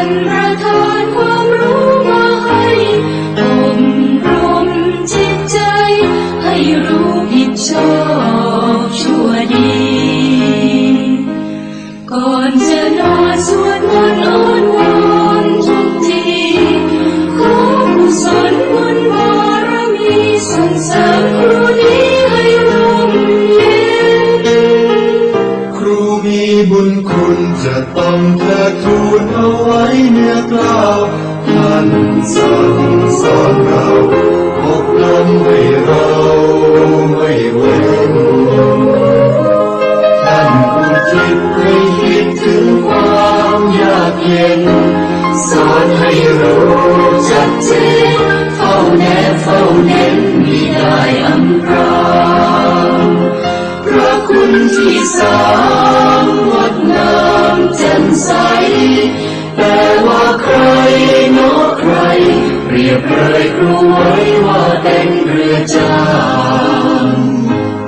ท่านประทานความรู้มาให้อบรมจิตใจ ให้รู้ผิดชอบชั่วดี ก่อนจะนอนสวดมนต์อ้อนวอน บุญคุณจะต้องเทิดทูนเอาไว้เนื้อกล้าวท่านสั่งสอนเราอบรมให้เราไม่เว้นท่านผู้คิดให้คิดถึงความยากเย็น สอนให้รู้ชัดเจนเฝ้าแนบเฝ้าเน้นมิได้อำพรางพระคุณที่สา แต่ว่าใครเนอะใคร เรียบเลยครูไว้ว่าเป็นเรือจ้าง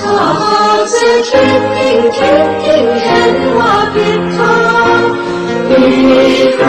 ถ้าหากจะคิดยิ่งคิดยิ่งเห็นว่าผิดทางมีใคร